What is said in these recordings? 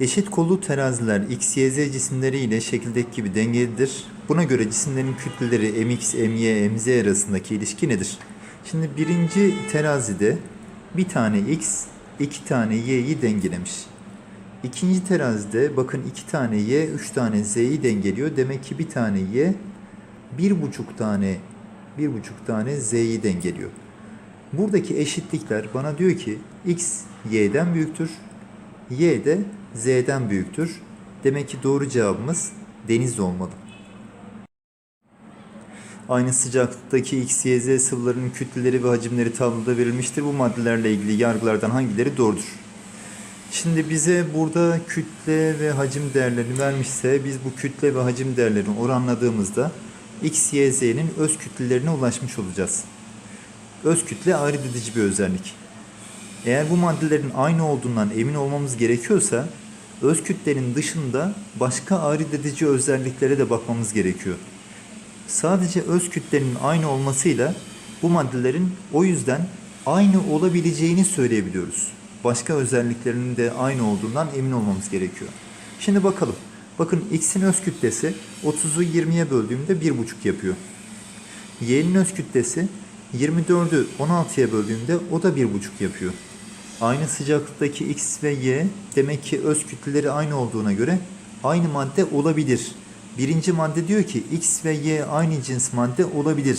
Eşit kollu teraziler x, y, z cisimleri ile şekildeki gibi dengelidir. Buna göre cisimlerin kütleleri mx, my, mz arasındaki ilişki nedir? Şimdi birinci terazide bir tane x, iki tane y'yi dengelemiş. İkinci terazide bakın iki tane y, üç tane z'yi dengeliyor. Demek ki bir tane y, bir buçuk tane, bir buçuk tane z'yi dengeliyor. Buradaki eşitlikler bana diyor ki x y'den büyüktür, y de z'den büyüktür. Demek ki doğru cevabımız deniz olmalı. Aynı sıcaklıktaki X, Y, Z sıvılarının kütleleri ve hacimleri tabloda verilmiştir. Bu maddelerle ilgili yargılardan hangileri doğrudur? Şimdi bize burada kütle ve hacim değerlerini vermişse biz bu kütle ve hacim değerlerini oranladığımızda X, Y, Z'nin öz kütlelerine ulaşmış olacağız. Öz kütle edici bir özellik. Eğer bu maddelerin aynı olduğundan emin olmamız gerekiyorsa öz kütlenin dışında başka ayırt edici özelliklere de bakmamız gerekiyor. Sadece öz kütlenin aynı olmasıyla bu maddelerin o yüzden aynı olabileceğini söyleyebiliyoruz. Başka özelliklerinin de aynı olduğundan emin olmamız gerekiyor. Şimdi bakalım. Bakın x'in öz kütlesi 30'u 20'ye böldüğümde 1,5 yapıyor. y'nin öz kütlesi 24'ü 16'ya böldüğümde o da 1,5 yapıyor. Aynı sıcaklıktaki x ve y demek ki öz kütleleri aynı olduğuna göre aynı madde olabilir. Birinci madde diyor ki x ve y aynı cins madde olabilir.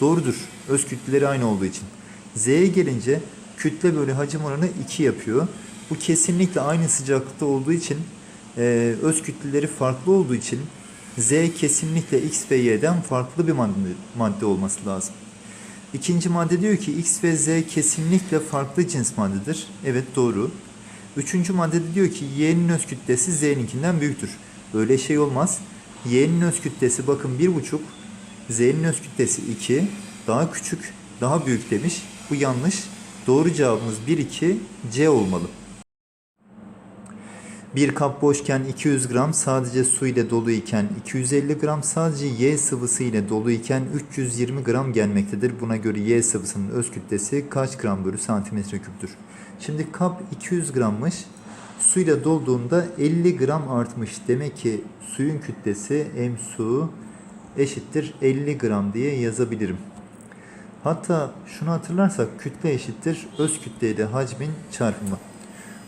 Doğrudur. Öz kütleleri aynı olduğu için. Z'ye gelince kütle bölü hacim oranı 2 yapıyor. Bu kesinlikle aynı sıcaklıkta olduğu için e, öz kütleleri farklı olduğu için Z kesinlikle X ve Y'den farklı bir madde, madde olması lazım. İkinci madde diyor ki X ve Z kesinlikle farklı cins maddedir. Evet doğru. Üçüncü maddede diyor ki Y'nin öz kütlesi Z'ninkinden büyüktür. Böyle şey olmaz. Y'nin öz kütlesi bakın 1,5, Z'nin öz kütlesi 2, daha küçük, daha büyük demiş. Bu yanlış. Doğru cevabımız 1, 2, C olmalı. Bir kap boşken 200 gram sadece su ile dolu iken 250 gram sadece Y sıvısı ile dolu iken 320 gram gelmektedir. Buna göre Y sıvısının öz kütlesi kaç gram bölü santimetre küptür? Şimdi kap 200 grammış. Suyla dolduğunda 50 gram artmış. Demek ki suyun kütlesi m su eşittir 50 gram diye yazabilirim. Hatta şunu hatırlarsak kütle eşittir öz kütle ile hacmin çarpımı.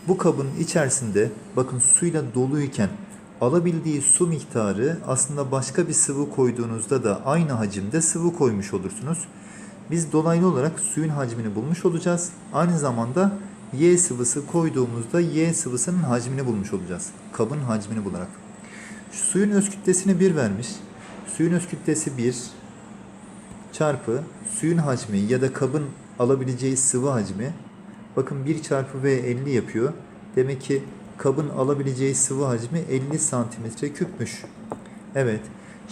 Bu kabın içerisinde bakın suyla doluyken alabildiği su miktarı aslında başka bir sıvı koyduğunuzda da aynı hacimde sıvı koymuş olursunuz. Biz dolaylı olarak suyun hacmini bulmuş olacağız. Aynı zamanda Y sıvısı koyduğumuzda Y sıvısının hacmini bulmuş olacağız. Kabın hacmini bularak. Şu suyun öz kütlesini 1 vermiş. Suyun öz kütlesi 1 çarpı suyun hacmi ya da kabın alabileceği sıvı hacmi Bakın 1 çarpı V 50 yapıyor. Demek ki kabın alabileceği sıvı hacmi 50 santimetre küpmüş. Evet.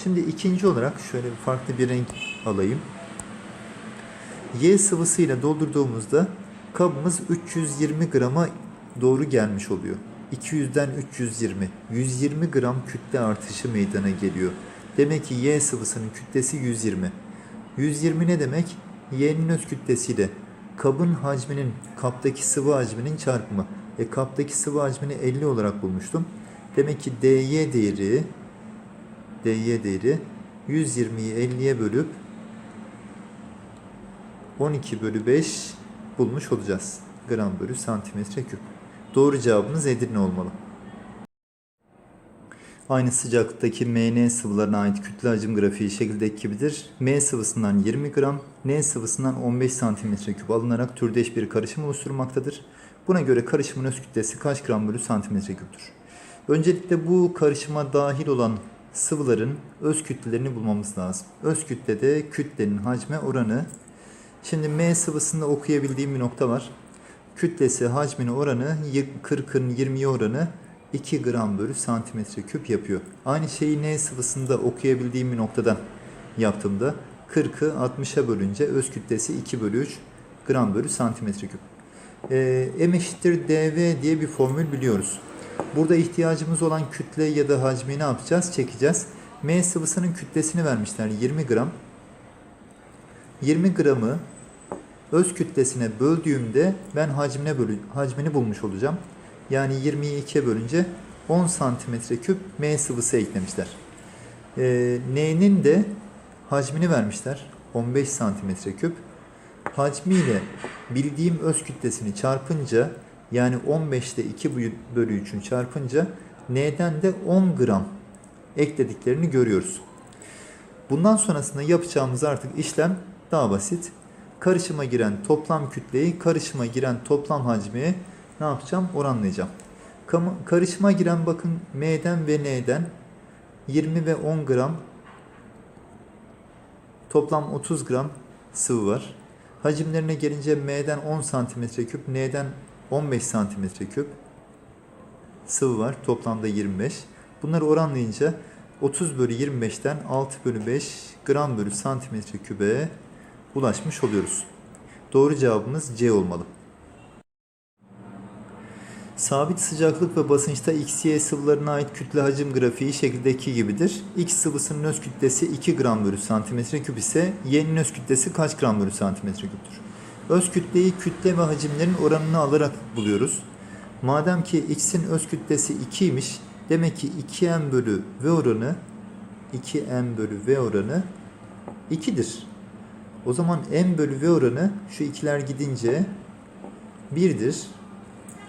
Şimdi ikinci olarak şöyle farklı bir renk alayım. Y sıvısıyla doldurduğumuzda kabımız 320 grama doğru gelmiş oluyor. 200'den 320. 120 gram kütle artışı meydana geliyor. Demek ki Y sıvısının kütlesi 120. 120 ne demek? Y'nin öz kütlesiyle kabın hacminin, kaptaki sıvı hacminin çarpımı. E kaptaki sıvı hacmini 50 olarak bulmuştum. Demek ki dy değeri dy değeri 120'yi 50'ye bölüp 12 bölü 5 bulmuş olacağız. Gram bölü santimetre küp. Doğru cevabımız Edirne olmalı. Aynı sıcaklıktaki MN sıvılarına ait kütle hacim grafiği şekildeki gibidir. M sıvısından 20 gram, N sıvısından 15 santimetre küp alınarak türdeş bir karışım oluşturmaktadır. Buna göre karışımın öz kütlesi kaç gram bölü santimetre küptür? Öncelikle bu karışıma dahil olan sıvıların öz kütlelerini bulmamız lazım. Öz kütlede kütlenin hacme oranı. Şimdi M sıvısında okuyabildiğim bir nokta var. Kütlesi hacmine oranı 40'ın 20'ye oranı 2 gram bölü santimetre küp yapıyor. Aynı şeyi N sıvısında okuyabildiğim bir noktadan yaptığımda 40'ı 60'a bölünce öz kütlesi 2 bölü 3 gram bölü santimetre küp. Ee, M eşittir dV diye bir formül biliyoruz. Burada ihtiyacımız olan kütle ya da hacmi ne yapacağız? Çekeceğiz. M sıvısının kütlesini vermişler 20 gram. 20 gramı öz kütlesine böldüğümde ben hacmine bölü, hacmini bulmuş olacağım. Yani 20'yi 2'ye bölünce 10 santimetre küp M sıvısı eklemişler. Ee, N'nin de hacmini vermişler. 15 santimetre küp. Hacmiyle bildiğim öz kütlesini çarpınca yani 15 ile 2 bölü 3'ün çarpınca N'den de 10 gram eklediklerini görüyoruz. Bundan sonrasında yapacağımız artık işlem daha basit. Karışıma giren toplam kütleyi karışıma giren toplam hacmiye ne yapacağım? Oranlayacağım. Karışıma giren bakın M'den ve N'den 20 ve 10 gram toplam 30 gram sıvı var. Hacimlerine gelince M'den 10 santimetre küp, N'den 15 santimetre küp sıvı var. Toplamda 25. Bunları oranlayınca 30 bölü 25'ten 6 bölü 5 gram bölü santimetre kübe ulaşmış oluyoruz. Doğru cevabımız C olmalı. Sabit sıcaklık ve basınçta XY sıvılarına ait kütle hacim grafiği şekildeki gibidir. X sıvısının öz kütlesi 2 gram bölü santimetre küp ise Y'nin öz kütlesi kaç gram bölü santimetre küptür? Öz kütleyi kütle ve hacimlerin oranını alarak buluyoruz. Madem ki X'in öz kütlesi 2'ymiş, demek ki 2M bölü V oranı 2M bölü V oranı 2'dir. O zaman M bölü V oranı şu ikiler gidince 1'dir.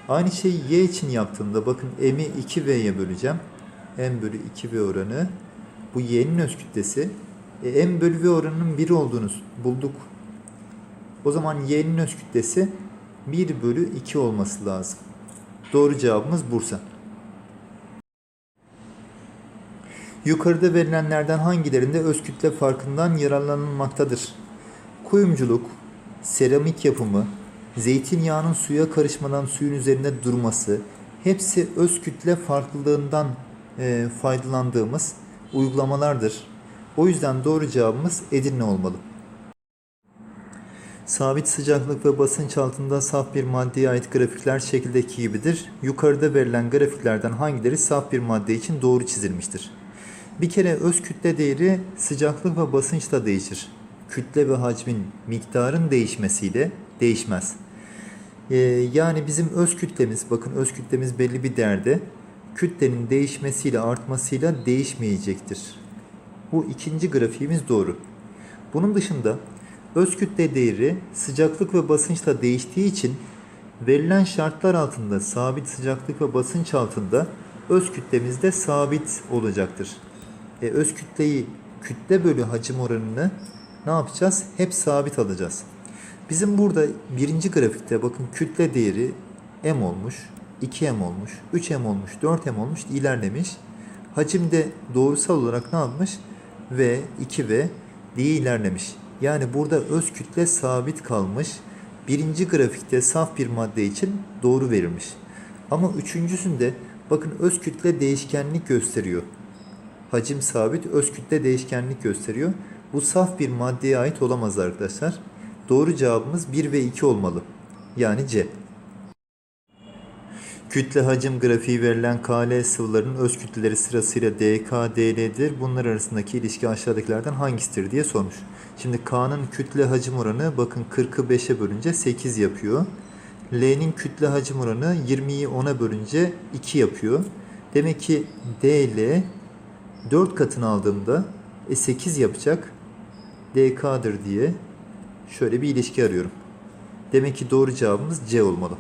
Aynı şeyi y için yaptığımda bakın m'i 2v'ye böleceğim. m bölü 2v oranı. Bu y'nin öz kütlesi. E, m bölü v oranının 1 olduğunu bulduk. O zaman y'nin öz kütlesi 1 bölü 2 olması lazım. Doğru cevabımız Bursa. Yukarıda verilenlerden hangilerinde öz kütle farkından yararlanılmaktadır? Kuyumculuk, seramik yapımı, zeytinyağının suya karışmadan suyun üzerinde durması hepsi öz kütle farklılığından e, faydalandığımız uygulamalardır. O yüzden doğru cevabımız Edirne olmalı. Sabit sıcaklık ve basınç altında saf bir maddeye ait grafikler şekildeki gibidir. Yukarıda verilen grafiklerden hangileri saf bir madde için doğru çizilmiştir? Bir kere öz kütle değeri sıcaklık ve basınçla değişir. Kütle ve hacmin miktarın değişmesiyle değişmez. Ee, yani bizim öz kütlemiz, bakın öz kütlemiz belli bir değerde kütlenin değişmesiyle artmasıyla değişmeyecektir. Bu ikinci grafiğimiz doğru. Bunun dışında öz kütle değeri sıcaklık ve basınçla değiştiği için verilen şartlar altında sabit sıcaklık ve basınç altında öz kütlemiz de sabit olacaktır. E, öz kütleyi kütle bölü hacim oranını ne yapacağız? Hep sabit alacağız. Bizim burada birinci grafikte bakın kütle değeri m olmuş, 2m olmuş, 3m olmuş, 4m olmuş ilerlemiş. Hacimde doğrusal olarak ne yapmış? V, 2v diye ilerlemiş. Yani burada öz kütle sabit kalmış. Birinci grafikte saf bir madde için doğru verilmiş. Ama üçüncüsünde bakın öz kütle değişkenlik gösteriyor. Hacim sabit, öz kütle değişkenlik gösteriyor. Bu saf bir maddeye ait olamaz arkadaşlar. Doğru cevabımız 1 ve 2 olmalı. Yani C. Kütle hacim grafiği verilen KL sıvılarının öz kütleleri sırasıyla DK, DL'dir. Bunlar arasındaki ilişki aşağıdakilerden hangisidir diye sormuş. Şimdi K'nın kütle hacim oranı bakın 40'ı 5'e bölünce 8 yapıyor. L'nin kütle hacim oranı 20'yi 10'a bölünce 2 yapıyor. Demek ki DL 4 katını aldığımda e 8 yapacak. DK'dır diye şöyle bir ilişki arıyorum. Demek ki doğru cevabımız C olmalı.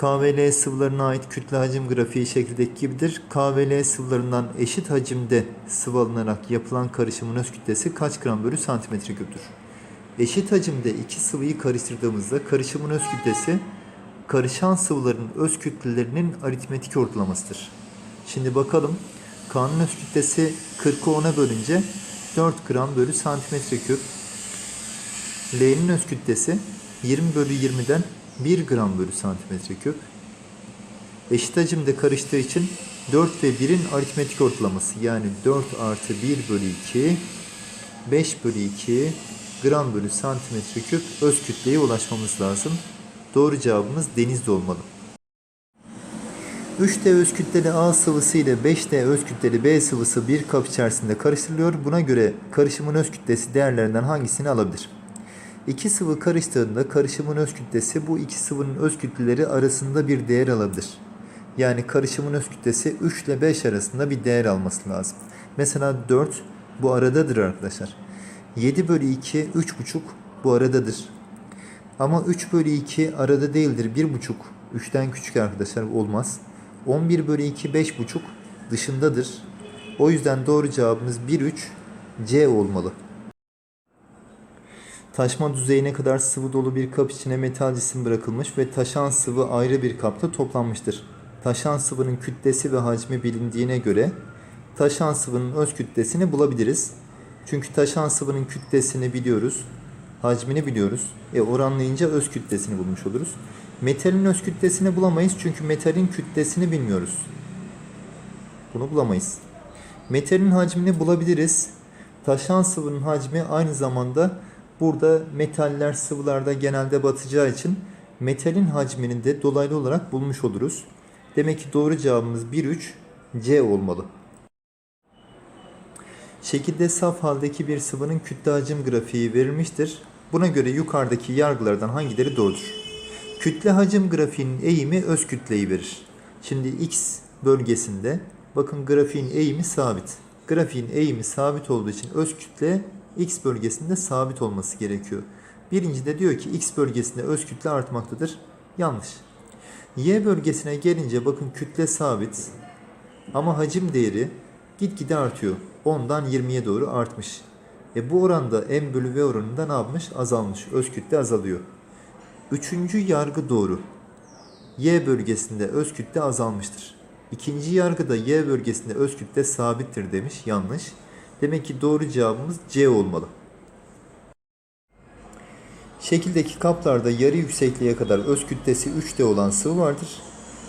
K ve L sıvılarına ait kütle hacim grafiği şekildeki gibidir. K ve L sıvılarından eşit hacimde sıvı alınarak yapılan karışımın öz kütlesi kaç gram bölü santimetre küptür? Eşit hacimde iki sıvıyı karıştırdığımızda karışımın öz kütlesi karışan sıvıların öz kütlelerinin aritmetik ortalamasıdır. Şimdi bakalım K'nın öz kütlesi 40'ı 10'a bölünce 4 gram bölü santimetre küp. L'nin öz kütlesi 20 bölü 20'den 1 gram bölü santimetre küp. Eşit hacimde karıştığı için 4 ve 1'in aritmetik ortalaması yani 4 artı 1 bölü 2 5 bölü 2 gram bölü santimetre küp öz kütleye ulaşmamız lazım. Doğru cevabımız denizde olmalı. 3D öz kütleli A sıvısı ile 5D öz kütleli B sıvısı bir kap içerisinde karıştırılıyor. Buna göre karışımın öz kütlesi değerlerinden hangisini alabilir? İki sıvı karıştığında karışımın öz kütlesi bu iki sıvının öz kütleleri arasında bir değer alabilir. Yani karışımın öz kütlesi 3 ile 5 arasında bir değer alması lazım. Mesela 4 bu aradadır arkadaşlar. 7 bölü 2 3,5 bu aradadır. Ama 3 bölü 2 arada değildir. 1,5 3'ten küçük arkadaşlar olmaz. 11 bölü 2 5,5 dışındadır. O yüzden doğru cevabımız 1, 3 C olmalı. Taşma düzeyine kadar sıvı dolu bir kap içine metal cisim bırakılmış ve taşan sıvı ayrı bir kapta toplanmıştır. Taşan sıvının kütlesi ve hacmi bilindiğine göre taşan sıvının öz kütlesini bulabiliriz. Çünkü taşan sıvının kütlesini biliyoruz, hacmini biliyoruz. E oranlayınca öz kütlesini bulmuş oluruz. Metalin öz kütlesini bulamayız çünkü metalin kütlesini bilmiyoruz. Bunu bulamayız. Metalin hacmini bulabiliriz. Taşan sıvının hacmi aynı zamanda burada metaller sıvılarda genelde batacağı için metalin hacmini de dolaylı olarak bulmuş oluruz. Demek ki doğru cevabımız 1-3 C olmalı. Şekilde saf haldeki bir sıvının kütle hacim grafiği verilmiştir. Buna göre yukarıdaki yargılardan hangileri doğrudur? Kütle hacim grafiğinin eğimi öz kütleyi verir. Şimdi X bölgesinde bakın grafiğin eğimi sabit. Grafiğin eğimi sabit olduğu için öz kütle X bölgesinde sabit olması gerekiyor. Birinci de diyor ki X bölgesinde öz kütle artmaktadır. Yanlış. Y bölgesine gelince bakın kütle sabit ama hacim değeri gitgide artıyor. 10'dan 20'ye doğru artmış. E bu oranda M bölü V oranında ne yapmış? Azalmış. Öz kütle azalıyor. Üçüncü yargı doğru. Y bölgesinde öz kütle azalmıştır. İkinci yargıda Y bölgesinde öz kütle sabittir demiş. Yanlış. Demek ki doğru cevabımız C olmalı. Şekildeki kaplarda yarı yüksekliğe kadar öz kütlesi 3D olan sıvı vardır.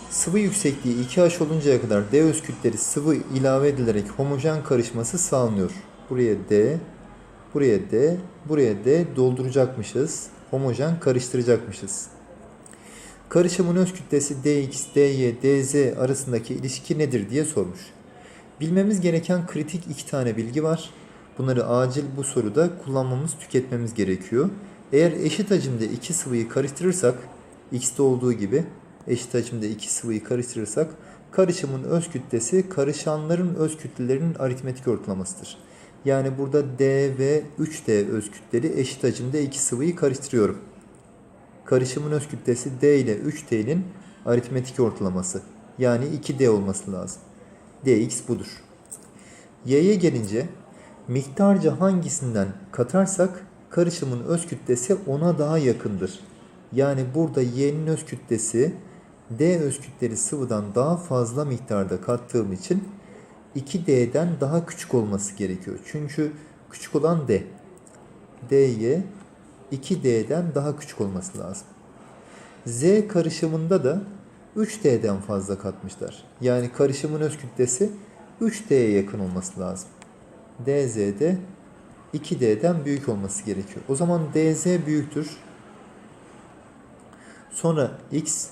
Sıvı yüksekliği 2H oluncaya kadar D öz kütleri sıvı ilave edilerek homojen karışması sağlanıyor. Buraya D, buraya D, buraya D dolduracakmışız. Homojen karıştıracakmışız. Karışımın öz kütlesi dx, dy, dz arasındaki ilişki nedir diye sormuş. Bilmemiz gereken kritik iki tane bilgi var. Bunları acil bu soruda kullanmamız, tüketmemiz gerekiyor. Eğer eşit hacimde iki sıvıyı karıştırırsak, x'te olduğu gibi eşit hacimde iki sıvıyı karıştırırsak, karışımın öz kütlesi karışanların öz kütlelerinin aritmetik ortalamasıdır. Yani burada D ve 3D öz kütleli eşit hacimde iki sıvıyı karıştırıyorum. Karışımın öz kütlesi D ile 3D'nin aritmetik ortalaması. Yani 2D olması lazım. dx budur. Y'ye gelince miktarca hangisinden katarsak karışımın öz kütlesi ona daha yakındır. Yani burada Y'nin öz kütlesi D öz kütleli sıvıdan daha fazla miktarda kattığım için 2D'den daha küçük olması gerekiyor. Çünkü küçük olan D. Dy 2D'den daha küçük olması lazım. Z karışımında da 3D'den fazla katmışlar. Yani karışımın öz kütlesi 3D'ye yakın olması lazım. DZ'de 2D'den büyük olması gerekiyor. O zaman DZ büyüktür. Sonra X,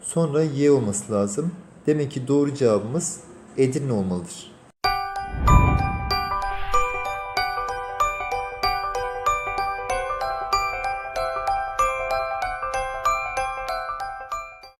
sonra Y olması lazım. Demek ki doğru cevabımız Edirne olmalıdır.